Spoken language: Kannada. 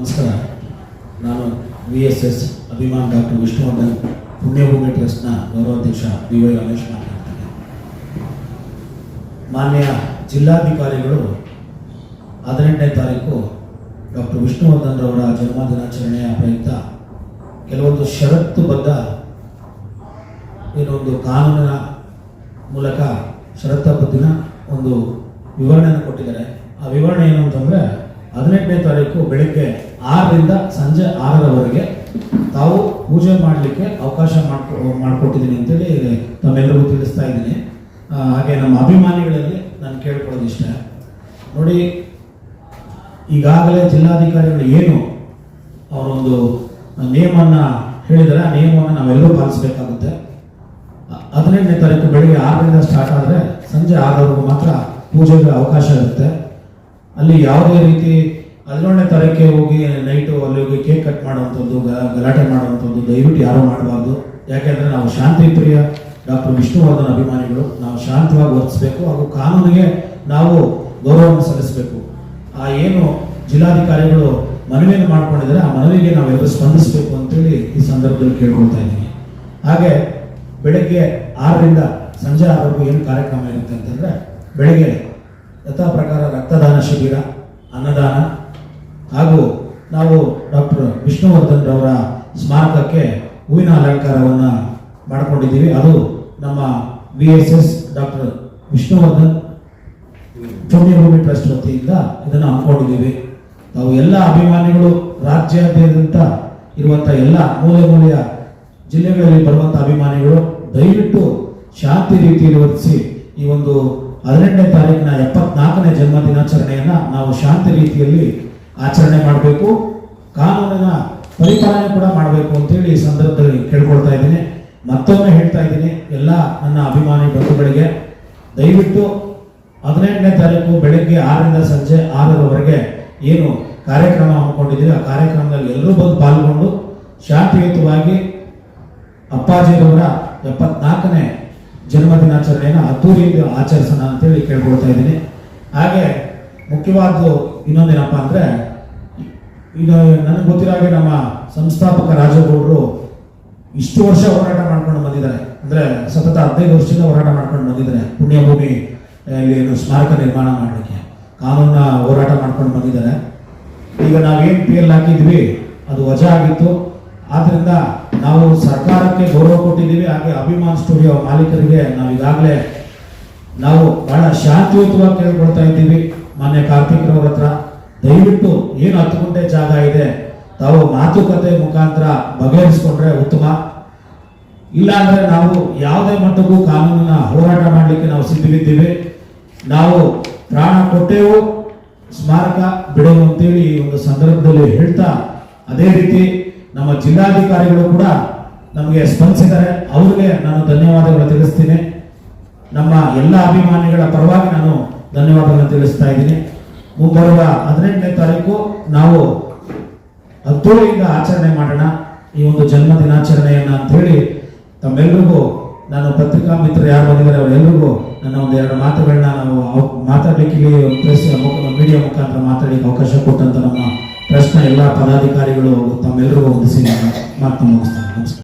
ನಮಸ್ಕಾರ. ನಾನು V S S Abhiman doctor Vishnuvardhan, Punyabhoomi ಟ್ರಸ್ಟ್ನ ಗೌರವಾಧ್ಯಕ್ಷ ಬಿ ವೈ ರಮೇಶ್ ಮಾತನಾಡ್ತೇನೆ. ಮಾನ್ಯ ಜಿಲ್ಲಾಧಿಕಾರಿಗಳು, ಹದಿನೆಂಟನೇ ತಾರೀಕು ಡಾಕ್ಟರ್ ವಿಷ್ಣುವರ್ಧನ್ ರವರ ಜನ್ಮ ದಿನಾಚರಣೆಯ ಪ್ರಯುಕ್ತ ಕೆಲವೊಂದು ಷರತ್ತುಬದ್ಧ ಏನೊಂದು ಕಾನೂನಿನ ಮೂಲಕ ಷರತ್ತಬದ್ಧನ ಒಂದು ವಿವರಣೆಯನ್ನು ಕೊಟ್ಟಿದ್ದಾರೆ. ಆ ವಿವರಣೆ ಏನು ಅಂತಂದರೆ ಹದಿನೆಂಟನೇ ತಾರೀಕು ಬೆಳಿಗ್ಗೆ ಆರರಿಂದ ಸಂಜೆ ಆರರವರೆಗೆ ತಾವು ಪೂಜೆ ಮಾಡಲಿಕ್ಕೆ ಅವಕಾಶ ಮಾಡ್ಕೊ, ಮಾಡಿಕೊಟ್ಟಿದ್ದೀನಿ ಅಂತೇಳಿ ತಮ್ಮೆಲ್ಲರಿಗೂ ತಿಳಿಸ್ತಾ ಇದ್ದೀನಿ. ಹಾಗೆ ನಮ್ಮ ಅಭಿಮಾನಿಗಳಲ್ಲಿ ನಾನು ಕೇಳ್ಕೊಳ್ಳೋದು ಇಷ್ಟ. ನೋಡಿ, ಈಗಾಗಲೇ ಜಿಲ್ಲಾಧಿಕಾರಿಗಳು ಏನು ಅವರೊಂದು ನಿಯಮವನ್ನು ಹೇಳಿದರೆ ಆ ನಿಯಮವನ್ನು ನಾವೆಲ್ಲರೂ ಪಾಲಿಸಬೇಕಾಗುತ್ತೆ. ಹದಿನೆಂಟನೇ ತಾರೀಕು ಬೆಳಿಗ್ಗೆ ಆರರಿಂದ ಸ್ಟಾರ್ಟ್ ಆದರೆ ಸಂಜೆ ಆರವರೆಗೂ ಮಾತ್ರ ಪೂಜೆಗೆ ಅವಕಾಶ ಇರುತ್ತೆ. ಅಲ್ಲಿ ಯಾವುದೇ ರೀತಿ ಹದಿನೇಳನೇ ತಾರೀಕೆ ಹೋಗಿ ನೈಟು ಅಲ್ಲಿ ಹೋಗಿ ಕೇಕ್ ಕಟ್ ಮಾಡುವಂಥದ್ದು ಗಲಾಟೆ ಮಾಡುವಂಥದ್ದು, ದಯವಿಟ್ಟು ಯಾರೂ ಮಾಡಬಾರ್ದು. ಯಾಕೆಂದರೆ ನಾವು ಶಾಂತಿ ಪ್ರಿಯ ಡಾಕ್ಟರ್ ವಿಷ್ಣುವರ್ಧನ್ ಅಭಿಮಾನಿಗಳು. ನಾವು ಶಾಂತವಾಗಿ ವರ್ತಿಸಬೇಕು ಹಾಗೂ ಕಾನೂನಿಗೆ ನಾವು ಗೌರವವನ್ನು ಸಲ್ಲಿಸಬೇಕು. ಆ ಏನು ಜಿಲ್ಲಾಧಿಕಾರಿಗಳು ಮನವಿಯನ್ನು ಮಾಡ್ಕೊಂಡಿದ್ದಾರೆ, ಆ ಮನವಿಗೆ ನಾವೆಲ್ಲರೂ ಸ್ಪಂದಿಸಬೇಕು ಅಂತೇಳಿ ಈ ಸಂದರ್ಭದಲ್ಲಿ ಕೇಳ್ಕೊಳ್ತಾ ಇದ್ದೀನಿ. ಹಾಗೆ ಬೆಳಗ್ಗೆ ಆರರಿಂದ ಸಂಜೆ ಆರವರೆಗೂ ಏನು ಕಾರ್ಯಕ್ರಮ ಇರುತ್ತೆ ಅಂತಂದರೆ, ಬೆಳಗ್ಗೆ ಯಥಾ ಪ್ರಕಾರ ರಕ್ತದಾನ ಶಿಬಿರ ಅನ್ನದಾನ ಹಾಗೂ ನಾವು ಡಾಕ್ಟರ್ ವಿಷ್ಣುವರ್ಧನ್ ರವರ ಸ್ಮಾರಕಕ್ಕೆ ಹೂವಿನ ಅಲಂಕಾರವನ್ನು ಮಾಡಿಕೊಂಡಿದ್ದೀವಿ. ಅದು ನಮ್ಮ V S S doctor Vishnuvardhan Punyabhoomi trust ವತಿಯಿಂದ ಇದನ್ನು ಹಮ್ಮಿಕೊಂಡಿದ್ದೀವಿ. ತಾವು ಎಲ್ಲ ಅಭಿಮಾನಿಗಳು, ರಾಜ್ಯಾದ್ಯಂತ ಇರುವಂಥ ಎಲ್ಲ ಮೂಲೆ ಮೂಲೆಯ ಜಿಲ್ಲೆಗಳಲ್ಲಿ ಬರುವಂಥ ಅಭಿಮಾನಿಗಳು ದಯವಿಟ್ಟು ಶಾಂತಿ ರೀತಿಯಲ್ಲಿ ವರ್ತಿಸಿ ಈ ಒಂದು ಹದಿನೆಂಟನೇ ತಾರೀಕಿನ ಎಪ್ಪತ್ನಾಲ್ಕನೇ ಜನ್ಮ ದಿನಾಚರಣೆಯನ್ನ ನಾವು ಶಾಂತಿ ರೀತಿಯಲ್ಲಿ ಆಚರಣೆ ಮಾಡಬೇಕು. ಕಾನೂನಿನ ಪರಿಪಾಲನೆ ಕೂಡ ಮಾಡಬೇಕು ಅಂತೇಳಿ ಈ ಸಂದರ್ಭದಲ್ಲಿ ಕೇಳ್ಕೊಳ್ತಾ ಇದ್ದೀನಿ. ಮತ್ತೊಮ್ಮೆ ಹೇಳ್ತಾ ಇದ್ದೀನಿ, ಎಲ್ಲ ನನ್ನ ಅಭಿಮಾನಿ ಬಂಧುಗಳಿಗೆ. ದಯವಿಟ್ಟು ಹದಿನೆಂಟನೇ ತಾರೀಕು ಬೆಳಗ್ಗೆ ಆರರಿಂದ ಸಂಜೆ ಆರರವರೆಗೆ ಏನು ಕಾರ್ಯಕ್ರಮ ಹಮ್ಮಿಕೊಂಡಿದ್ದೀವಿ ಆ ಕಾರ್ಯಕ್ರಮದಲ್ಲಿ ಎಲ್ಲರೂ ಬಂದು ಪಾಲ್ಗೊಂಡು ಶಾಂತಿಯುತವಾಗಿ ಅಪ್ಪಾಜಿರವರ ಎಪ್ಪತ್ನಾಲ್ಕನೇ ಜನ್ಮ ದಿನಾಚರಣೆಯನ್ನು ಅದ್ದೂರಿಯಿಂದ ಆಚರಿಸೋಣ ಅಂತೇಳಿ ಕೇಳ್ಕೊಳ್ತಾ ಇದ್ದೀನಿ. ಹಾಗೆ ಮುಖ್ಯವಾದ್ದು ಇನ್ನೊಂದೇನಪ್ಪ ಅಂದರೆ, ಇದು ನನಗೆ ಗೊತ್ತಿರೋ ಹಾಗೆ ನಮ್ಮ ಸಂಸ್ಥಾಪಕ ರಾಜಗೌಡರು ಇಷ್ಟು ವರ್ಷ ಹೋರಾಟ ಮಾಡ್ಕೊಂಡು ಬಂದಿದ್ದಾರೆ. ಅಂದರೆ ಸತತ ಹದಿನೈದು ವರ್ಷದಿಂದ ಹೋರಾಟ ಮಾಡ್ಕೊಂಡು ಬಂದಿದ್ದಾರೆ. ಪುಣ್ಯಭೂಮಿ ಏನು ಸ್ಮಾರಕ ನಿರ್ಮಾಣ ಮಾಡಲಿಕ್ಕೆ ಕಾನೂನ ಹೋರಾಟ ಮಾಡ್ಕೊಂಡು ಬಂದಿದ್ದಾರೆ. ಈಗ ನಾವೇನು ಪಿ ಎಲ್ ಹಾಕಿದ್ವಿ, ಅದು ವಜಾ ಆಗಿತ್ತು. ಆದ್ರಿಂದ ನಾವು ಸರ್ಕಾರಕ್ಕೆ ಗೌರವ ಕೊಟ್ಟಿದ್ದೀವಿ, ಹಾಗೆ ಅಭಿಮಾನ್ ಸ್ಟುಡಿಯೋ ಮಾಲೀಕರಿಗೆ ನಾವು ಈಗಾಗಲೇ ನಾವು ಬಹಳ ಶಾಂತಿಯುತವಾಗಿ ಕೇಳ್ಕೊಳ್ತಾ ಇದ್ದೀವಿ. ಮಾನ್ಯ ಕಾರ್ತಿಕ್ರವ್ರ ಹತ್ರ ದಯವಿಟ್ಟು ಏನು ಹತ್ತು ಗುಂಟೆ ಜಾಗ ಇದೆ, ತಾವು ಮಾತುಕತೆ ಮುಖಾಂತರ ಬಗೆಹರಿಸ್ಕೊಂಡ್ರೆ ಉತ್ತಮ. ಇಲ್ಲ ಅಂದ್ರೆ ನಾವು ಯಾವುದೇ ಮಟ್ಟಕ್ಕೂ ಕಾನೂನಿನ ಹೋರಾಟ ಮಾಡಲಿಕ್ಕೆ ನಾವು ಸಿದ್ಧವಿದ್ದೀವಿ ನಾವು ಪ್ರಾಣ ಕೊಟ್ಟೆವು, ಸ್ಮಾರಕ ಬಿಡೋದು ಅಂತೇಳಿ ಈ ಒಂದು ಸಂದರ್ಭದಲ್ಲಿ ಹೇಳ್ತಾ ಅದೇ ರೀತಿ ನಮ್ಮ ಜಿಲ್ಲಾಧಿಕಾರಿಗಳು ಕೂಡ ನಮಗೆ ಸ್ಪಂದಿಸಿದ್ದಾರೆ. ಅವ್ರಿಗೆ ನಾನು ಧನ್ಯವಾದಗಳು ತಿಳಿಸ್ತೀನಿ. ನಮ್ಮ ಎಲ್ಲ ಅಭಿಮಾನಿಗಳ ಪರವಾಗಿ ನಾನು ಧನ್ಯವಾದಗಳನ್ನು ತಿಳಿಸ್ತಾ ಇದ್ದೀನಿ. ಮುಂಬರುವ ಹದಿನೆಂಟನೇ ತಾರೀಕು ನಾವು ಅದ್ದೂರಿಯಿಂದ ಆಚರಣೆ ಮಾಡೋಣ. ಈ ಒಂದು ಜನ್ಮ ದಿನಾಚರಣೆಯನ್ನು ಅಂತ ಹೇಳಿ ತಮ್ಮೆಲ್ಲರಿಗೂ ನಾನು ಪತ್ರಿಕಾ ಮಿತ್ರರು ಯಾರು ಬಂದಿದ್ದಾರೆ ಅವರೆಲ್ಲರಿಗೂ ನನ್ನ ಒಂದು ಎರಡು ಮಾತುಗಳನ್ನ ನಾವು ಮಾತಾಡಲಿಕ್ಕೆ ಮೀಡಿಯಾ ಮುಖಾಂತರ ಮಾತಾಡಲಿಕ್ಕೆ ಅವಕಾಶ ಕೊಟ್ಟಂತ ನಮ್ಮ ಟ್ರಸ್ಟ್ನ ಎಲ್ಲ ಪದಾಧಿಕಾರಿಗಳು ತಮ್ಮೆಲ್ಲರಿಗೂ ಹೊಂದಿಸಿ ಸಿನಿಮಾ ಮಾತು ಮುಗಿಸ್ತಾರೆ